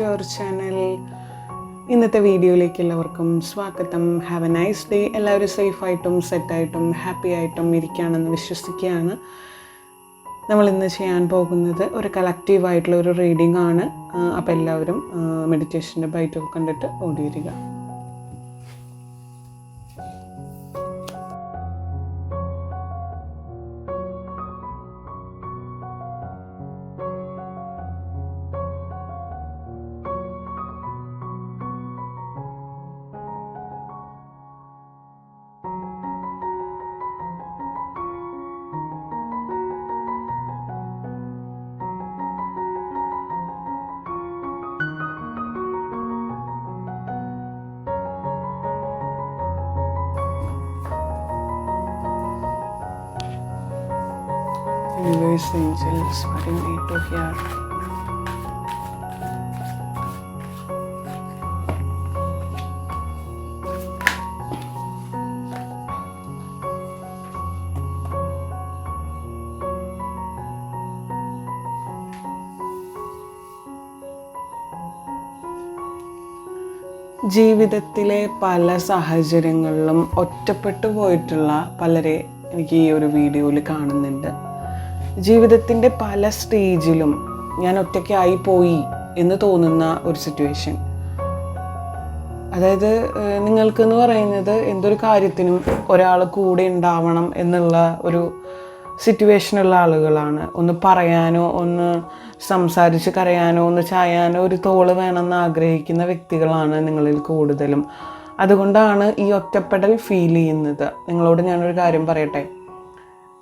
To our channel ഇന്നത്തെ വീഡിയോയിലേക്ക് എല്ലാവർക്കും സ്വാഗതം. ഹാവ് എ നൈസ് ഡേ എല്ലാവരും സേഫായിട്ടും സെറ്റായിട്ടും ഹാപ്പി ആയിട്ടും ഇരിക്കുകയാണെന്ന് വിശ്വസിക്കുകയാണ്. നമ്മൾ ഇന്ന് ചെയ്യാൻ പോകുന്നത് ഒരു കളക്റ്റീവ് ആയിട്ടുള്ള ഒരു റീഡിംഗ് ആണ്. അപ്പോൾ എല്ലാവരും മെഡിറ്റേഷന്റെ ബൈറ്റൊക്കെ കണ്ടിട്ട് ഓടി Universe angels, you need to hear? ജീവിതത്തിലെ പല സാഹചര്യങ്ങളിലും ഒറ്റപ്പെട്ടു പോയിട്ടുള്ള പലരെ എനിക്ക് ഈ ഒരു വീഡിയോയിൽ കാണുന്നുണ്ട് ജീവിതത്തിന്റെ പല സ്റ്റേജിലും ഞാൻ ഒറ്റയ്ക്കായി പോയി എന്ന് തോന്നുന്ന ഒരു സിറ്റുവേഷൻ അതായത് നിങ്ങൾക്കെന്ന് പറയുന്നത് എന്തൊരു കാര്യത്തിനും ഒരാൾ കൂടെ ഉണ്ടാവണം എന്നുള്ള ഒരു സിറ്റുവേഷനുള്ള ആളുകളാണ്. ഒന്ന് പറയാനോ ഒന്ന് സംസാരിച്ച് കരയാനോ ഒന്ന് ചായാനോ ഒരു തോൾ വേണമെന്ന് ആഗ്രഹിക്കുന്ന വ്യക്തികളാണ് നിങ്ങളിൽ കൂടുതലും. അതുകൊണ്ടാണ് ഈ ഒറ്റപ്പെടൽ ഫീൽ ചെയ്യുന്നത്. നിങ്ങളോട് ഞാനൊരു കാര്യം പറയട്ടെ?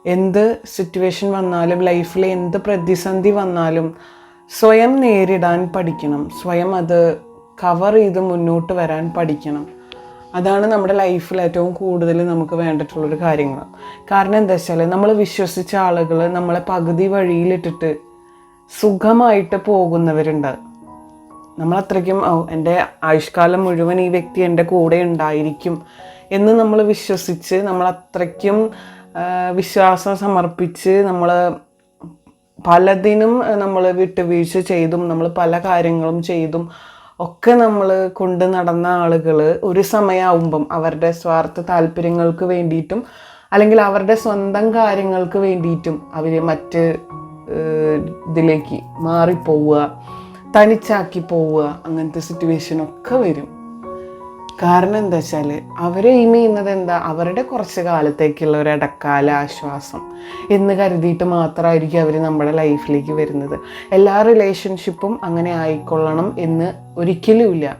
എന്ത് സിറ്റുവേഷൻ വന്നാലും ലൈഫിൽ എന്ത് പ്രതിസന്ധി വന്നാലും സ്വയം നേരിടാൻ പഠിക്കണം. സ്വയം അത് കവർ ചെയ്ത് മുന്നോട്ട് വരാൻ പഠിക്കണം. അതാണ് നമ്മുടെ ലൈഫിൽ ഏറ്റവും കൂടുതൽ നമുക്ക് വേണ്ടിയിട്ടുള്ളൊരു കാര്യങ്ങൾ കാരണം എന്താ വെച്ചാൽ നമ്മൾ വിശ്വസിച്ച ആളുകൾ നമ്മളെ പകുതി വഴിയിലിട്ടിട്ട് സുഖമായിട്ട് പോകുന്നവരുണ്ട്. നമ്മൾ അത്രയ്ക്കും എന്റെ ആയുഷ്കാലം മുഴുവൻ ഈ വ്യക്തി എന്റെ കൂടെ ഉണ്ടായിരിക്കും എന്ന് നമ്മൾ വിശ്വസിച്ച് നമ്മൾ അത്രയ്ക്കും വിശ്വാസം സമർപ്പിച്ച് നമ്മൾ പലതിനും നമ്മൾ വിട്ടുവീഴ്ച ചെയ്തും നമ്മൾ പല കാര്യങ്ങളും ചെയ്തും ഒക്കെ നമ്മൾ കൊണ്ട് നടന്ന ആളുകൾ ഒരു സമയമാവുമ്പം അവരുടെ സ്വാർത്ഥ താല്പര്യങ്ങൾക്ക് വേണ്ടിയിട്ടും അല്ലെങ്കിൽ അവരുടെ സ്വന്തം കാര്യങ്ങൾക്ക് വേണ്ടിയിട്ടും അവർ മറ്റ് ഇതിലേക്ക് മാറിപ്പോവുക തനിച്ചാക്കി പോവുക അങ്ങനത്തെ സിറ്റുവേഷനൊക്കെ വരും. കാരണം എന്താ വെച്ചാൽ അവരെ എയിം ചെയ്യുന്നത് എന്താ? അവരുടെ കുറച്ച് കാലത്തേക്കുള്ള ഒരു ഇടക്കാല ആശ്വാസം എന്ന് കരുതിയിട്ട് മാത്രമായിരിക്കും അവർ നമ്മുടെ ലൈഫിലേക്ക് വരുന്നത്. എല്ലാ റിലേഷൻഷിപ്പും അങ്ങനെ ആയിക്കൊള്ളണം എന്ന് ഒരിക്കലുമില്ല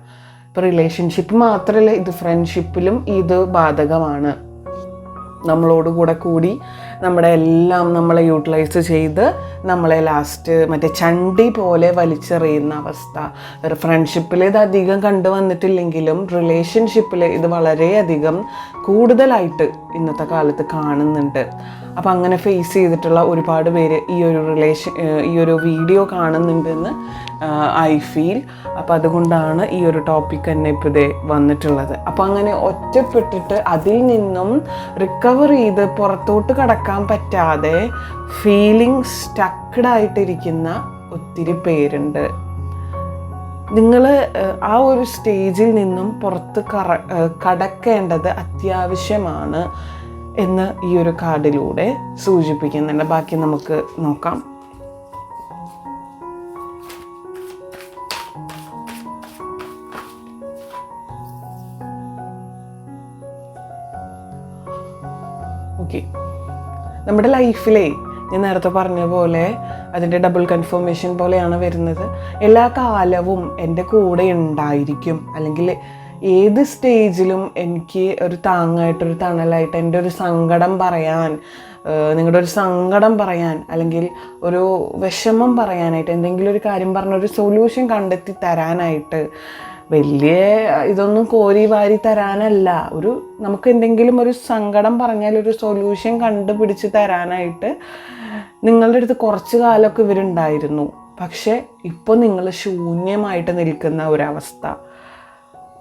ഇപ്പോൾ റിലേഷൻഷിപ്പ് മാത്രമല്ല ഇത് ഫ്രണ്ട്ഷിപ്പിലും ഇത് ബാധകമാണ്. നമ്മളോട് കൂടെ കൂടി നമ്മുടെ എല്ലാം നമ്മളെ യൂട്ടിലൈസ് ചെയ്ത് നമ്മളെ ലാസ്റ്റ് മറ്റേ ചണ്ടി പോലെ വലിച്ചെറിയുന്ന അവസ്ഥ. ഒരു ഫ്രണ്ട്ഷിപ്പിൽ ഇത് അധികം കണ്ടു വന്നിട്ടില്ലെങ്കിലും റിലേഷൻഷിപ്പിൽ ഇത് വളരെയധികം കൂടുതലായിട്ട് ഇന്നത്തെ കാലത്ത് കാണുന്നുണ്ട്. അപ്പം അങ്ങനെ ഫേസ് ചെയ്തിട്ടുള്ള ഒരുപാട് പേര് ഈ ഒരു റിലേഷൻ ഈ ഒരു വീഡിയോ കാണുന്നുണ്ടെന്ന് ഐ ഫീൽ അപ്പോൾ അതുകൊണ്ടാണ് ഈ ഒരു ടോപ്പിക് തന്നെ ഇപ്പോൾ ഇതേ വന്നിട്ടുള്ളത്. അപ്പോൾ അങ്ങനെ ഒറ്റപ്പെട്ടിട്ട് അതിൽ നിന്നും റിക്കവർ ചെയ്ത് പുറത്തോട്ട് കടക്കാൻ പറ്റാതെ ഫീലിംഗ് സ്റ്റക്ക്ഡ് ആയിട്ടിരിക്കുന്ന ഒത്തിരി പേരുണ്ട്. നിങ്ങൾ ആ ഒരു സ്റ്റേജിൽ നിന്നും പുറത്ത് കറ കടക്കേണ്ടത് അത്യാവശ്യമാണ്. എന്ന് ഈ ഒരു കാർഡിലൂടെ സൂചിപ്പിക്കുന്നുണ്ട്. ബാക്കി നമുക്ക് നോക്കാം. ഓക്കെ നമ്മുടെ ലൈഫിലെ ഞാൻ നേരത്തെ പറഞ്ഞ പോലെ അതിന്റെ ഡബിൾ കൺഫർമേഷൻ പോലെയാണ് വരുന്നത്. എല്ലാ കാലവും എന്റെ കൂടെ ഉണ്ടായിരിക്കും. അല്ലെങ്കിൽ ഏത് സ്റ്റേജിലും എനിക്ക് ഒരു താങ്ങായിട്ട് ഒരു തണലായിട്ട് എന്റെ ഒരു സങ്കടം പറയാൻ നിങ്ങളുടെ ഒരു സങ്കടം പറയാൻ അല്ലെങ്കിൽ ഒരു വിഷമം പറയാനായിട്ട് എന്തെങ്കിലും ഒരു കാര്യം പറഞ്ഞ ഒരു സൊല്യൂഷൻ കണ്ടെത്തി തരാനായിട്ട് വലിയ ഇതൊന്നും കോരി വാരി തരാനല്ല. ഒരു നമുക്ക് എന്തെങ്കിലും ഒരു സങ്കടം പറഞ്ഞാൽ ഒരു സൊല്യൂഷൻ കണ്ടുപിടിച്ച് തരാനായിട്ട് നിങ്ങളുടെ അടുത്ത് കുറച്ച് കാലമൊക്കെ ഇവരുണ്ടായിരുന്നു. പക്ഷേ ഇപ്പോൾ നിങ്ങൾ ശൂന്യമായിട്ട് നിൽക്കുന്ന ഒരവസ്ഥ.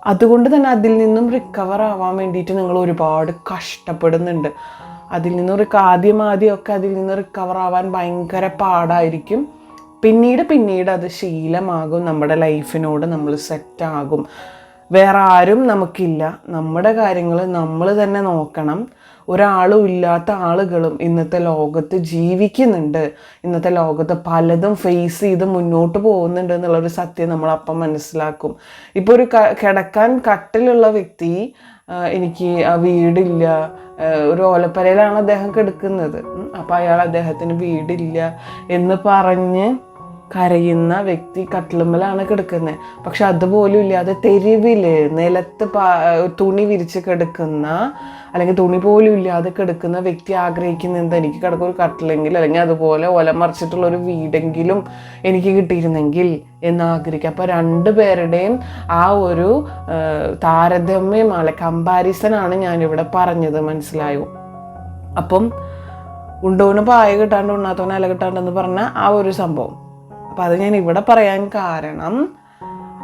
അതുകൊണ്ട് തന്നെ അതിൽ നിന്നും റിക്കവർ ആവാൻ വേണ്ടിയിട്ട് നിങ്ങൾ ഒരുപാട് കഷ്ടപ്പെടുന്നുണ്ട്. അതിൽ നിന്ന് റിക്ക ആദ്യം ആദ്യമൊക്കെ അതിൽ നിന്ന് റിക്കവർ ആവാൻ ഭയങ്കര പാടായിരിക്കും. പിന്നീട് പിന്നീട് അത് ശീലമാകും. നമ്മുടെ ലൈഫിനോട് നമ്മൾ സെറ്റാകും വേറെ ആരും നമുക്കില്ല. നമ്മുടെ കാര്യങ്ങൾ നമ്മൾ തന്നെ നോക്കണം. ഒരാളും ഇല്ലാത്ത ആളുകളും ഇന്നത്തെ ലോകത്ത് ജീവിക്കുന്നുണ്ട്. ഇന്നത്തെ ലോകത്ത് പലതും ഫേസ് ചെയ്ത് മുന്നോട്ട് പോകുന്നുണ്ട് എന്നുള്ളൊരു സത്യം നമ്മൾ അപ്പം മനസ്സിലാക്കും. ഇപ്പോൾ ഒരു കിടക്കാൻ കട്ടിലുള്ള വ്യക്തി എനിക്ക് ആ വീടില്ല. ഒരു ഓലപ്പരയിലാണ് അദ്ദേഹം കിടക്കുന്നത്. അപ്പോൾ അയാൾ അദ്ദേഹത്തിന് വീടില്ല എന്ന് പറഞ്ഞ് കരയുന്ന വ്യക്തി കട്ടിലുമ്മലാണ് കിടക്കുന്നത് പക്ഷെ അതുപോലും ഇല്ലാതെ തെരുവിൽ നിലത്ത് തുണി വിരിച്ച് കിടക്കുന്ന അല്ലെങ്കിൽ തുണി പോലും ഇല്ലാതെ കിടക്കുന്ന വ്യക്തി ആഗ്രഹിക്കുന്നത് എനിക്ക് കിടക്കുന്ന ഒരു കട്ടിലെങ്കിൽ അല്ലെങ്കിൽ അതുപോലെ ഒല മറിച്ചിട്ടുള്ള ഒരു വീടെങ്കിലും എനിക്ക് കിട്ടിയിരുന്നെങ്കിൽ എന്ന് ആഗ്രഹിക്കുക അപ്പോൾ രണ്ട് പേരുടെയും ആ ഒരു താരതമ്യമാണ് കമ്പാരിസൺ ആണ് ഞാനിവിടെ പറഞ്ഞത്. മനസ്സിലായോ? അപ്പം ഉണ്ടോന് പായ കിട്ടാണ്ട് ഉണ്ണാത്തോന് അല കിട്ടാണ്ടെന്ന് പറഞ്ഞ ആ ഒരു സംഭവം. അപ്പം അത് ഞാൻ ഇവിടെ പറയാൻ കാരണം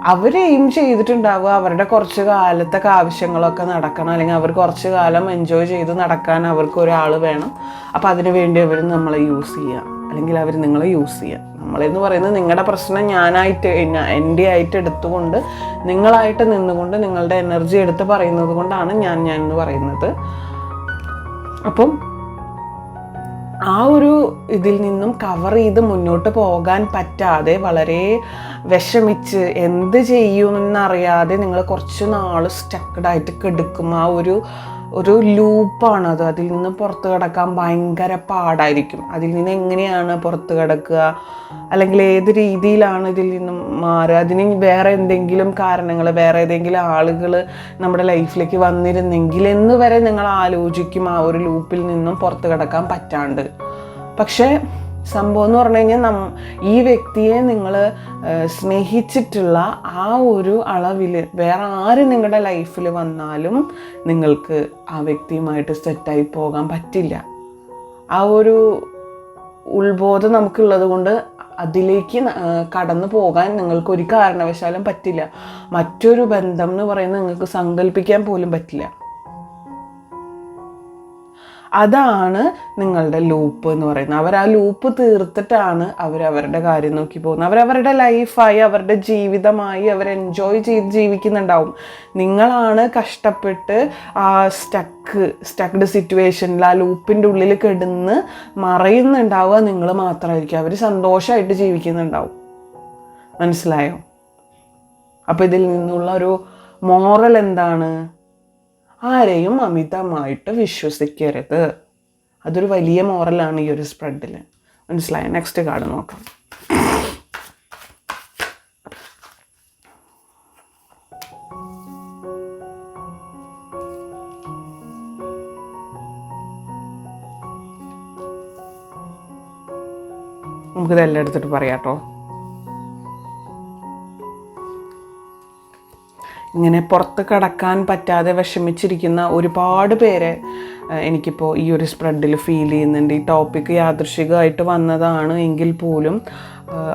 അവർ എയിം ചെയ്തിട്ടുണ്ടാവുക അവരുടെ കുറച്ച് കാലത്തൊക്കെ ആവശ്യങ്ങളൊക്കെ നടക്കണം. അല്ലെങ്കിൽ അവർ കുറച്ച് കാലം എൻജോയ് ചെയ്ത് നടക്കാൻ അവർക്ക് ഒരാൾ വേണം. അപ്പം അതിനു വേണ്ടി അവർ നമ്മളെ യൂസ് ചെയ്യുക അല്ലെങ്കിൽ അവർ നിങ്ങളെ യൂസ് ചെയ്യുക നമ്മളെന്ന് പറയുന്നത് നിങ്ങളുടെ പ്രശ്നം ഞാനായിട്ട് എന്റെ ആയിട്ട് എടുത്തുകൊണ്ട് നിങ്ങളായിട്ട് നിന്നുകൊണ്ട് നിങ്ങളുടെ എനർജി എടുത്ത് പറയുന്നത് കൊണ്ടാണ് ഞാൻ ഞാൻ എന്ന് പറയുന്നത്. അപ്പം ആ ഒരു ഇതിൽ നിന്നും കവർ ചെയ്ത് മുന്നോട്ട് പോകാൻ പറ്റാതെ വളരെ വിഷമിച്ച് എന്ത് ചെയ്യുമെന്നറിയാതെ നിങ്ങൾ കുറച്ച് നാൾ സ്റ്റക്കഡായിട്ട് കിടക്കും. ആ ഒരു ഒരു ലൂപ്പാണ് അത്. അതിൽ നിന്ന് പുറത്ത് കിടക്കാൻ ഭയങ്കര പാടായിരിക്കും. അതിൽ നിന്ന് എങ്ങനെയാണ് പുറത്ത് കിടക്കുക? അല്ലെങ്കിൽ ഏത് രീതിയിലാണ് ഇതിൽ നിന്നും മാറുക? അതിന് വേറെ എന്തെങ്കിലും കാരണങ്ങൾ വേറെ ഏതെങ്കിലും ആളുകൾ നമ്മുടെ ലൈഫിലേക്ക് വന്നിരുന്നെങ്കിൽ എന്ന് വരെ നിങ്ങൾ ആലോചിക്കും ആ ഒരു ലൂപ്പിൽ നിന്നും പുറത്ത് കിടക്കാൻ പറ്റാണ്ട്. പക്ഷേ സംഭവം എന്ന് പറഞ്ഞു കഴിഞ്ഞാൽ നം ഈ വ്യക്തിയെ നിങ്ങൾ സ്നേഹിച്ചിട്ടുള്ള ആ ഒരു അളവിൽ വേറെ ആര് നിങ്ങളുടെ ലൈഫിൽ വന്നാലും നിങ്ങൾക്ക് ആ വ്യക്തിയുമായിട്ട് സെറ്റായി പോകാൻ പറ്റില്ല. ആ ഒരു ഉത്ബോധം നമുക്കുള്ളത് കൊണ്ട് അതിലേക്ക് കടന്നു പോകാൻ നിങ്ങൾക്ക് ഒരു കാരണവശാലും പറ്റില്ല. മറ്റൊരു ബന്ധം എന്ന് പറയുന്നത് നിങ്ങൾക്ക് സങ്കല്പിക്കാൻ പോലും പറ്റില്ല. അതാണ് നിങ്ങളുടെ ലൂപ്പ് എന്ന് പറയുന്നത്. അവർ ആ ലൂപ്പ് തീർത്തിട്ടാണ് അവർ അവരുടെ കാര്യം നോക്കി പോകുന്നത്. അവരവരുടെ ലൈഫായി അവരുടെ ജീവിതമായി അവർ എൻജോയ് ചെയ്ത് ജീവിക്കുന്നുണ്ടാവും. നിങ്ങളാണ് കഷ്ടപ്പെട്ട് ആ സ്റ്റക്ക് സ്റ്റക്ക്ഡ് സിറ്റുവേഷനിൽ ആ ലൂപ്പിന്റെ ഉള്ളിൽ കിടന്ന് മറയുന്നുണ്ടാവുക നിങ്ങൾ മാത്രമായിരിക്കും. അവർ സന്തോഷമായിട്ട് ജീവിക്കുന്നുണ്ടാവും. മനസ്സിലായോ? അപ്പോൾ ഇതിൽ നിന്നുള്ള ഒരു മോറൽ എന്താണ്? ആരെയും അമിതമായിട്ട് വിശ്വസിക്കരുത്. അതൊരു വലിയ മോറലാണ് ഈ ഒരു സ്പ്രെഡിൽ മനസ്സിലായോ? നെക്സ്റ്റ് കാർഡ് നോക്കാം. നമുക്കിതെല്ലാം എടുത്തിട്ട് പറയാം കേട്ടോ ഇങ്ങനെ പുറത്ത് കടക്കാൻ പറ്റാതെ വിഷമിച്ചിരിക്കുന്ന ഒരുപാട് പേരെ എനിക്കിപ്പോൾ ഈ ഒരു സ്പ്രെഡിൽ ഫീൽ ചെയ്യുന്നുണ്ട്. ഈ ടോപ്പിക്ക് യാദൃശികമായിട്ട് വന്നതാണ് എങ്കിൽ പോലും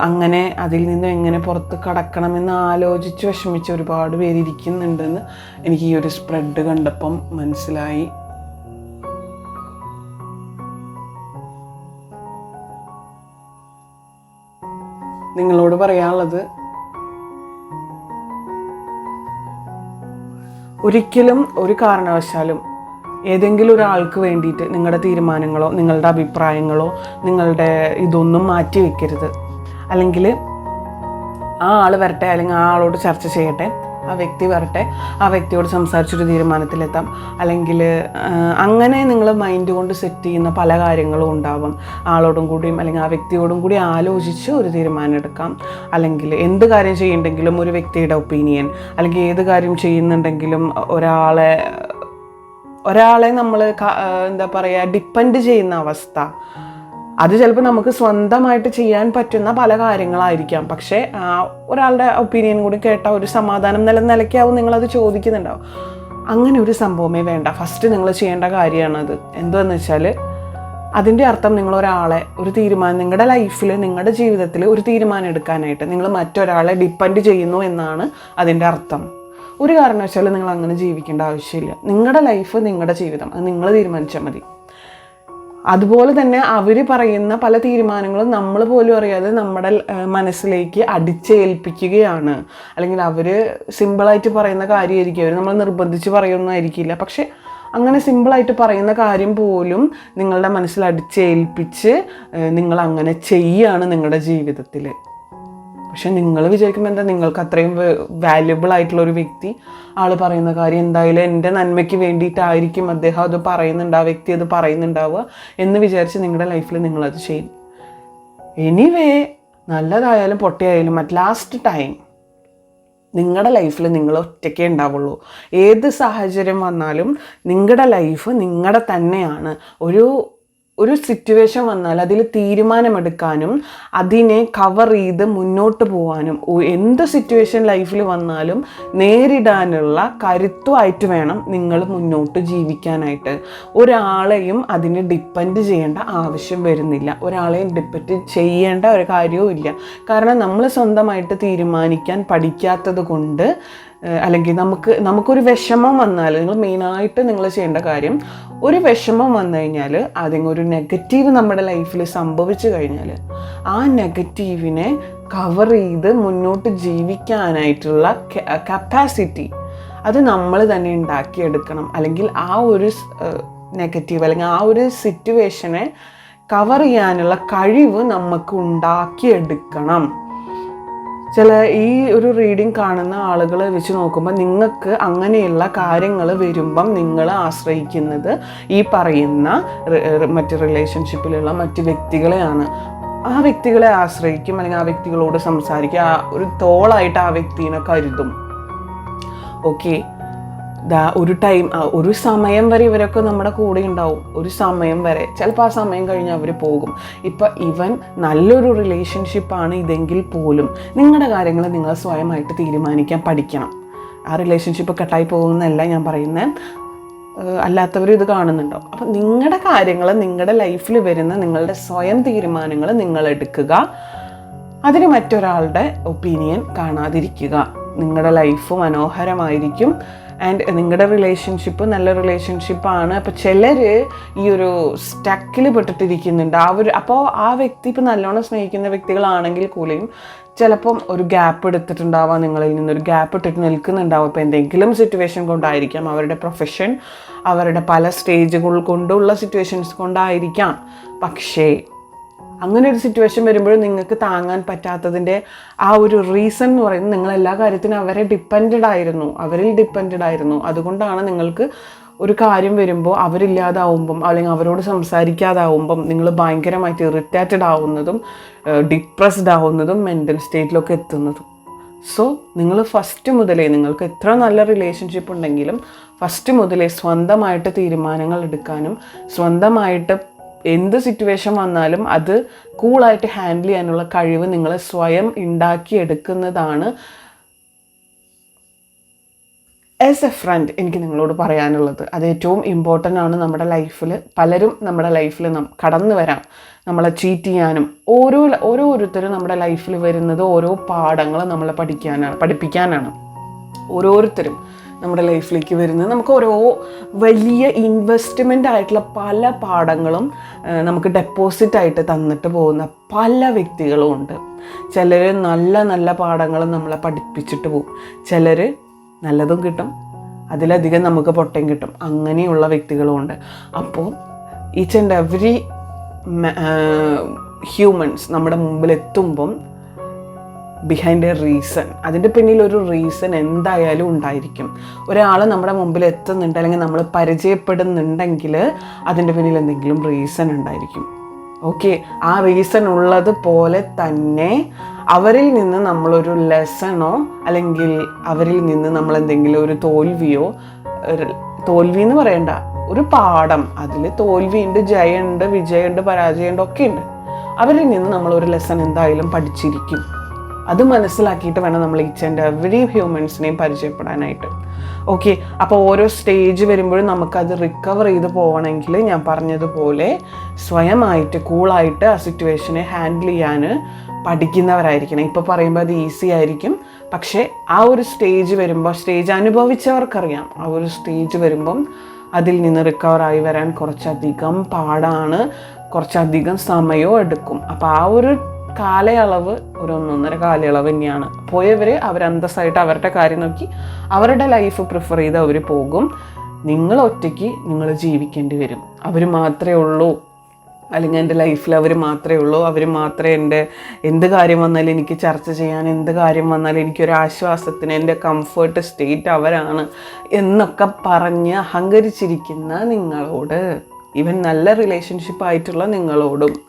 അങ്ങനെ അതിൽ നിന്നും എങ്ങനെ പുറത്ത് കടക്കണമെന്ന് ആലോചിച്ച് വിഷമിച്ച ഒരുപാട് പേര് ഇരിക്കുന്നുണ്ടെന്ന് എനിക്ക് ഈ ഒരു സ്പ്രെഡ് കണ്ടപ്പം മനസ്സിലായി. നിങ്ങളോട് പറയാനുള്ളത് ഒരിക്കലും ഒരു കാരണവശാലും ഏതെങ്കിലും ഒരാൾക്ക് വേണ്ടിയിട്ട് നിങ്ങളുടെ തീരുമാനങ്ങളോ നിങ്ങളുടെ അഭിപ്രായങ്ങളോ നിങ്ങളുടെ ഇതൊന്നും മാറ്റി വെക്കരുത് അല്ലെങ്കിൽ ആ ആൾ വരട്ടെ അല്ലെങ്കിൽ ആ ആളോട് ചർച്ച ചെയ്യട്ടെ. ആ വ്യക്തി വരട്ടെ ആ വ്യക്തിയോട് സംസാരിച്ചൊരു തീരുമാനത്തിലെത്താം. അല്ലെങ്കിൽ അങ്ങനെ നിങ്ങൾ മൈൻഡ് കൊണ്ട് സെറ്റ് ചെയ്യുന്ന പല കാര്യങ്ങളും ഉണ്ടാവും. ആളോടും കൂടിയും അല്ലെങ്കിൽ ആ വ്യക്തിയോടും കൂടി ആലോചിച്ച് ഒരു തീരുമാനം എടുക്കാം. അല്ലെങ്കിൽ എന്ത് കാര്യം ചെയ്യണ്ടെങ്കിലും ഒരു വ്യക്തിയുടെ ഒപ്പീനിയൻ അല്ലെങ്കിൽ ഏത് കാര്യം ചെയ്യുന്നുണ്ടെങ്കിലും ഒരാളെ ഒരാളെ നമ്മൾ എന്താ പറയുക ഡിപ്പെൻഡ് ചെയ്യുന്ന അവസ്ഥ. അത് ചിലപ്പോൾ നമുക്ക് സ്വന്തമായിട്ട് ചെയ്യാൻ പറ്റുന്ന പല കാര്യങ്ങളായിരിക്കാം. പക്ഷേ ഒരാളുടെ ഒപ്പീനിയൻ കൂടി കേട്ട ഒരു സമാധാനം നില നിലയ്ക്കാവും നിങ്ങളത് ചോദിക്കുന്നുണ്ടാവും. അങ്ങനെ ഒരു സംഭവമേ വേണ്ട. ഫസ്റ്റ് നിങ്ങൾ ചെയ്യേണ്ട കാര്യമാണത്. എന്തുവെന്ന് വെച്ചാൽ അതിന്റെ അർത്ഥം നിങ്ങൾ ഒരാളെ ഒരു തീരുമാനം നിങ്ങളുടെ ലൈഫിൽ നിങ്ങളുടെ ജീവിതത്തിൽ ഒരു തീരുമാനം എടുക്കാനായിട്ട് നിങ്ങൾ മറ്റൊരാളെ ഡിപ്പെൻഡ് ചെയ്യുന്നു എന്നാണ് അതിന്റെ അർത്ഥം. ഒരു കാരണവശാലും നിങ്ങൾ അങ്ങനെ ജീവിക്കേണ്ട ആവശ്യമില്ല. നിങ്ങളുടെ ലൈഫ് നിങ്ങളുടെ ജീവിതം. അത് നിങ്ങൾ തീരുമാനിച്ചാൽ മതി. അതുപോലെ തന്നെ അവർ പറയുന്ന പല തീരുമാനങ്ങളും നമ്മൾ പോലും അറിയാതെ നമ്മുടെ മനസ്സിലേക്ക് അടിച്ചേൽപ്പിക്കുകയാണ്. അല്ലെങ്കിൽ അവർ സിമ്പിളായിട്ട് പറയുന്ന കാര്യമായിരിക്കും. അവർ നമ്മൾ നിർബന്ധിച്ച് പറയുന്നതായിരിക്കില്ല പക്ഷെ അങ്ങനെ സിമ്പിളായിട്ട് പറയുന്ന കാര്യം പോലും നിങ്ങളുടെ മനസ്സിൽ അടിച്ചേൽപ്പിച്ച് നിങ്ങൾ അങ്ങനെ ചെയ്യാണ് നിങ്ങളുടെ ജീവിതത്തിൽ പക്ഷെ നിങ്ങൾ വിചാരിക്കുമ്പോൾ എന്താ നിങ്ങൾക്ക് അത്രയും വാല്യുബിൾ ആയിട്ടുള്ള ഒരു വ്യക്തി ആൾ പറയുന്ന കാര്യം എന്തായാലും എന്റെ നന്മയ്ക്ക് വേണ്ടിയിട്ടായിരിക്കും അദ്ദേഹം അത് പറയുന്നുണ്ട് ആ വ്യക്തി അത് പറയുന്നുണ്ടാവുക എന്ന് വിചാരിച്ച് നിങ്ങളുടെ ലൈഫിൽ നിങ്ങളത് ചെയ്യും. എനിവേ നല്ലതായാലും പൊട്ടിയായാലും അറ്റ് ലാസ്റ്റ് ടൈം നിങ്ങളുടെ ലൈഫിൽ നിങ്ങൾ ഒറ്റയ്ക്കേ ഉണ്ടാവുള്ളൂ. ഏത് സാഹചര്യം വന്നാലും നിങ്ങളുടെ ലൈഫ് നിങ്ങളുടെ തന്നെയാണ്. ഒരു ഒരു സിറ്റുവേഷൻ വന്നാൽ അതിൽ തീരുമാനമെടുക്കാനും അതിനെ കവർ ചെയ്ത് മുന്നോട്ട് പോകാനും എന്ത് സിറ്റുവേഷൻ ലൈഫിൽ വന്നാലും നേരിടാനുള്ള കരുത്തുമായിട്ട് വേണം നിങ്ങൾ മുന്നോട്ട് ജീവിക്കാനായിട്ട്. ഒരാളെയും അതിന് ഡിപ്പെൻഡ് ചെയ്യേണ്ട ആവശ്യം വരുന്നില്ല. ഒരാളെയും ഡിപ്പെൻഡ് ചെയ്യേണ്ട ഒരു കാര്യവും ഇല്ല കാരണം നമ്മൾ സ്വന്തമായിട്ട് തീരുമാനിക്കാൻ പഠിക്കാത്തത് കൊണ്ട് അല്ലെങ്കിൽ നമുക്ക് നമുക്കൊരു വിഷമം വന്നാൽ നിങ്ങൾ മെയിനായിട്ട് നിങ്ങൾ ചെയ്യേണ്ട കാര്യം ഒരു വിഷമം വന്നു കഴിഞ്ഞാൽ അതിന് ഒരു നെഗറ്റീവ് നമ്മുടെ ലൈഫിൽ സംഭവിച്ചു കഴിഞ്ഞാൽ ആ നെഗറ്റീവിനെ കവർ ചെയ്ത് മുന്നോട്ട് ജീവിക്കാനായിട്ടുള്ള കപ്പാസിറ്റി അത് നമ്മൾ തന്നെ ഉണ്ടാക്കിയെടുക്കണം. അല്ലെങ്കിൽ ആ ഒരു നെഗറ്റീവ് അല്ലെങ്കിൽ ആ ഒരു സിറ്റുവേഷനെ കവർ ചെയ്യാനുള്ള കഴിവ് നമുക്ക് ഉണ്ടാക്കിയെടുക്കണം. ചില ഈ ഒരു റീഡിങ് കാണുന്ന ആളുകളെ വെച്ച് നോക്കുമ്പോൾ നിങ്ങൾക്ക് അങ്ങനെയുള്ള കാര്യങ്ങൾ വരുമ്പം നിങ്ങൾ ആശ്രയിക്കുന്നത് ഈ പറയുന്ന മറ്റ് റിലേഷൻഷിപ്പിലുള്ള മറ്റ് വ്യക്തികളെയാണ്. ആ വ്യക്തികളെ ആശ്രയിക്കും അല്ലെങ്കിൽ ആ വ്യക്തികളോട് സംസാരിക്കും. ആ ഒരു തോളായിട്ട് ആ വ്യക്തിനെ കരുതും. ഓക്കെ ദാ ഒരു ടൈം ഒരു സമയം വരെ ഇവരൊക്കെ നമ്മുടെ കൂടെ ഉണ്ടാവും. ഒരു സമയം വരെ. ചിലപ്പോൾ ആ സമയം കഴിഞ്ഞ് അവർ പോകും. ഇപ്പം ഇവൻ നല്ലൊരു റിലേഷൻഷിപ്പാണ് ഇതെങ്കിൽ പോലും നിങ്ങളുടെ കാര്യങ്ങൾ നിങ്ങൾ സ്വയമായിട്ട് തീരുമാനിക്കാൻ പഠിക്കണം. ആ റിലേഷൻഷിപ്പ് കട്ടായി പോകുന്നതല്ല ഞാൻ പറയുന്നത് അല്ലാത്തവർ ഇത് കാണുന്നുണ്ടോ അപ്പം നിങ്ങളുടെ കാര്യങ്ങൾ നിങ്ങളുടെ ലൈഫിൽ വരുന്ന നിങ്ങളുടെ സ്വയം തീരുമാനങ്ങൾ നിങ്ങൾ എടുക്കുക. അതിന് മറ്റൊരാളുടെ ഒപ്പീനിയൻ കാണാതിരിക്കുക. നിങ്ങളുടെ ലൈഫ് മനോഹരമായിരിക്കും. ആൻഡ് നിങ്ങളുടെ റിലേഷൻഷിപ്പ് നല്ല റിലേഷൻഷിപ്പാണ് അപ്പോൾ ചിലർ ഈ ഒരു സ്റ്റക്കിൽ പെട്ടിട്ടിരിക്കുന്നുണ്ട്. ആ ഒരു അപ്പോൾ ആ വ്യക്തി ഇപ്പോൾ നല്ലോണം സ്നേഹിക്കുന്ന വ്യക്തികളാണെങ്കിൽ കൂടിയും ചിലപ്പം ഒരു ഗ്യാപ്പ് എടുത്തിട്ടുണ്ടാവാം നിങ്ങളിൽ നിന്നൊരു ഗ്യാപ്പ് ഇട്ടിട്ട് നിൽക്കുന്നുണ്ടാവും. ഇപ്പോൾ എന്തെങ്കിലും സിറ്റുവേഷൻ കൊണ്ടായിരിക്കാം. അവരുടെ പ്രൊഫഷൻ അവരുടെ പല സ്റ്റേജുകൾ കൊണ്ടുള്ള സിറ്റുവേഷൻസ് കൊണ്ടായിരിക്കാം. പക്ഷേ അങ്ങനെ ഒരു സിറ്റുവേഷൻ വരുമ്പോൾ നിങ്ങൾക്ക് താങ്ങാൻ പറ്റാത്തതിന്റെ ആ ഒരു റീസൺ എന്ന് പറയുന്നത് നിങ്ങൾ എല്ലാ കാര്യത്തിനും അവരെ ഡിപ്പെൻഡ് ആയിരുന്നു. അവരിൽ ഡിപ്പെൻഡ് ആയിരുന്നു. അതുകൊണ്ടാണ് നിങ്ങൾക്ക് ഒരു കാര്യം വരുമ്പോൾ അവരില്ലാതാവുമ്പം അല്ലെങ്കിൽ അവരോട് സംസാരിക്കാതാവുമ്പം നിങ്ങൾ ഭയങ്കരമായിട്ട് ഇറിറ്റേറ്റഡ് ആവുന്നതും ഡിപ്രസ്ഡ് ആവുന്നതും മെന്റൽ സ്റ്റേറ്റിലൊക്കെ എത്തുന്നതും. സോ നിങ്ങൾ ഫസ്റ്റ് മുതലേ നിങ്ങൾക്ക് എത്ര നല്ല റിലേഷൻഷിപ്പ് ഉണ്ടെങ്കിലും ഫസ്റ്റ് മുതലേ സ്വന്തമായിട്ട് തീരുമാനങ്ങൾ എടുക്കാനും സ്വന്തമായിട്ട് എന്ത് സിറ്റുവേഷൻ വന്നാലും അത് കൂളായിട്ട് ഹാൻഡിൽ ചെയ്യാനുള്ള കഴിവ് നിങ്ങൾ സ്വയം ഉണ്ടാക്കിയെടുക്കുന്നതാണ് ആസ് എ ഫ്രണ്ട് എനിക്ക് നിങ്ങളോട് പറയാനുള്ളത്. അത് ഏറ്റവും ഇമ്പോർട്ടന്റ് ആണ് നമ്മുടെ ലൈഫിൽ പലരും നമ്മുടെ ലൈഫിൽ നം കടന്നു വരാം. നമ്മളെ ചീറ്റ് ചെയ്യാനും ഓരോ ഓരോരുത്തരും നമ്മുടെ ലൈഫിൽ വരുന്നത് ഓരോ പാഠങ്ങൾ നമ്മളെ പഠിക്കാനാണ് പഠിപ്പിക്കാനാണ്. ഓരോരുത്തരും നമ്മുടെ ലൈഫിലേക്ക് വരുന്നത്. നമുക്ക് ഓരോ വലിയ ഇൻവെസ്റ്റ്മെന്റ് ആയിട്ടുള്ള പല പാഠങ്ങളും നമുക്ക് ഡെപ്പോസിറ്റ് ആയിട്ട് തന്നിട്ട് പോകുന്ന പല വ്യക്തികളും ഉണ്ട്. ചിലർ നല്ല നല്ല പാഠങ്ങൾ നമ്മളെ പഠിപ്പിച്ചിട്ട് പോകും. ചിലർ നല്ലതും കിട്ടും. അതിലധികം നമുക്ക് പൊട്ടയും കിട്ടും. അങ്ങനെയുള്ള വ്യക്തികളും ഉണ്ട്. അപ്പോൾ ഈച്ച് ആൻഡ് എവറി ഹ്യൂമൻസ് നമ്മുടെ മുമ്പിൽ എത്തുമ്പം ബിഹൈൻഡ് എ റീസൺ അതിന്റെ പിന്നിൽ ഒരു റീസൺ എന്തായാലും ഉണ്ടായിരിക്കും. ഒരാൾ നമ്മുടെ മുമ്പിൽ എത്തുന്നുണ്ട് അല്ലെങ്കിൽ നമ്മൾ പരിചയപ്പെടുന്നുണ്ടെങ്കിൽ അതിന്റെ പിന്നിൽ എന്തെങ്കിലും റീസൺ ഉണ്ടായിരിക്കും. ഓക്കെ ആ റീസൺ ഉള്ളത് പോലെ തന്നെ അവരിൽ നിന്ന് നമ്മളൊരു ലെസണോ അല്ലെങ്കിൽ അവരിൽ നിന്ന് നമ്മൾ എന്തെങ്കിലും ഒരു തോൽവിയോ തോൽവി എന്ന് പറയണ്ട ഒരു പാഠം. അതിൽ തോൽവിയുണ്ട് ജയമുണ്ട് വിജയമുണ്ട് പരാജയമുണ്ട് ഒക്കെ ഉണ്ട് അവരിൽ നിന്ന് നമ്മളൊരു ലെസൺ എന്തായാലും പഠിച്ചിരിക്കും. അത് മനസ്സിലാക്കിയിട്ട് വേണം നമ്മൾ ഈച്ച് ആൻഡ് എവറി ഹ്യൂമൻസിനെയും പരിചയപ്പെടാനായിട്ട്. ഓക്കെ അപ്പോൾ ഓരോ സ്റ്റേജ് വരുമ്പോഴും നമുക്കത് റിക്കവർ ചെയ്ത് പോകണമെങ്കിൽ ഞാൻ പറഞ്ഞതുപോലെ സ്വയമായിട്ട് കൂളായിട്ട് ആ സിറ്റുവേഷനെ ഹാൻഡിൽ ചെയ്യാൻ പഠിക്കുന്നവരായിരിക്കണം. ഇപ്പോൾ പറയുമ്പോൾ അത് ഈസി ആയിരിക്കും. പക്ഷേ ആ ഒരു സ്റ്റേജ് വരുമ്പോൾ സ്റ്റേജ് അനുഭവിച്ചവർക്കറിയാം. ആ ഒരു സ്റ്റേജ് വരുമ്പം അതിൽ നിന്ന് റിക്കവറായി വരാൻ കുറച്ചധികം പാടാണ് കുറച്ചധികം സമയവും എടുക്കും. അപ്പോൾ ആ ഒരു കാലയളവ് ഒരു ഒന്നൊന്നര കാലയളവ് തന്നെയാണ്. പോയവർ അവർ അന്തസ്സായിട്ട് അവരുടെ കാര്യം നോക്കി അവരുടെ ലൈഫ് പ്രിഫർ ചെയ്ത് അവർ പോകും. നിങ്ങൾ ഒറ്റയ്ക്ക് നിങ്ങൾ ജീവിക്കേണ്ടി വരും. അവർ മാത്രമേ ഉള്ളൂ. അല്ലെങ്കിൽ എന്റെ ലൈഫിൽ അവർ മാത്രമേ ഉള്ളൂ. അവർ മാത്രമേ എന്റെ എന്ത് കാര്യം വന്നാലും എനിക്ക് ചർച്ച ചെയ്യാൻ എന്ത് കാര്യം വന്നാലും എനിക്കൊരു ആശ്വാസത്തിന് എന്റെ കംഫേർട്ട് സ്റ്റേറ്റ് അവരാണ് എന്നൊക്കെ പറഞ്ഞ് അഹങ്കരിച്ചിരിക്കുന്ന നിങ്ങളോട് ഈവൻ നല്ല റിലേഷൻഷിപ്പ് ആയിട്ടുള്ള നിങ്ങളോടും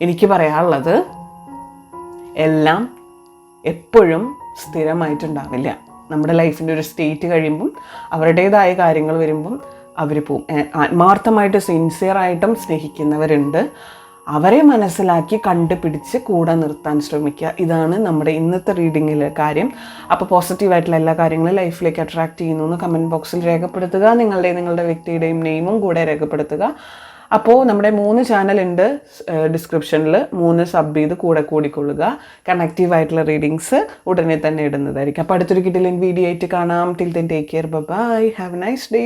എനിക്ക് പറയാനുള്ളത് എല്ലാം എപ്പോഴും സ്ഥിരമായിട്ടുണ്ടാവില്ല. നമ്മുടെ ലൈഫിന്റെ ഒരു സ്റ്റേറ്റ് കഴിയുമ്പം അവരുടേതായ കാര്യങ്ങൾ വരുമ്പം അവർ പോവും. ആത്മാർത്ഥമായിട്ട് സിൻസിയറായിട്ടും സ്നേഹിക്കുന്നവരുണ്ട്. അവരെ മനസ്സിലാക്കി കണ്ടുപിടിച്ച് കൂടെ നിർത്താൻ ശ്രമിക്കുക. ഇതാണ് നമ്മുടെ ഇന്നത്തെ റീഡിങ്ങിലെ കാര്യം. അപ്പോൾ പോസിറ്റീവായിട്ടുള്ള എല്ലാ കാര്യങ്ങളും ലൈഫിലേക്ക് അട്രാക്റ്റ് ചെയ്യുന്നു എന്ന് കമന്റ് ബോക്സിൽ രേഖപ്പെടുത്തുക. നിങ്ങളുടെ നിങ്ങളുടെ വ്യക്തിയുടെയും നെയിമും കൂടെ രേഖപ്പെടുത്തുക. അപ്പോൾ നമ്മുടെ മൂന്ന് ചാനലുണ്ട് ഡിസ്ക്രിപ്ഷനിൽ മൂന്ന് സബ് ചെയ്ത് കൂടെ കൂടിക്കൊള്ളുക. കണക്റ്റീവ് ആയിട്ടുള്ള റീഡിങ്സ് ഉടനെ തന്നെ ഇടുന്നതായിരിക്കും. അപ്പോൾ അടുത്തൊരു കിട്ടിയിൽ വീഡിയോ ആയിട്ട് കാണാം. Till then take care bye have a nice day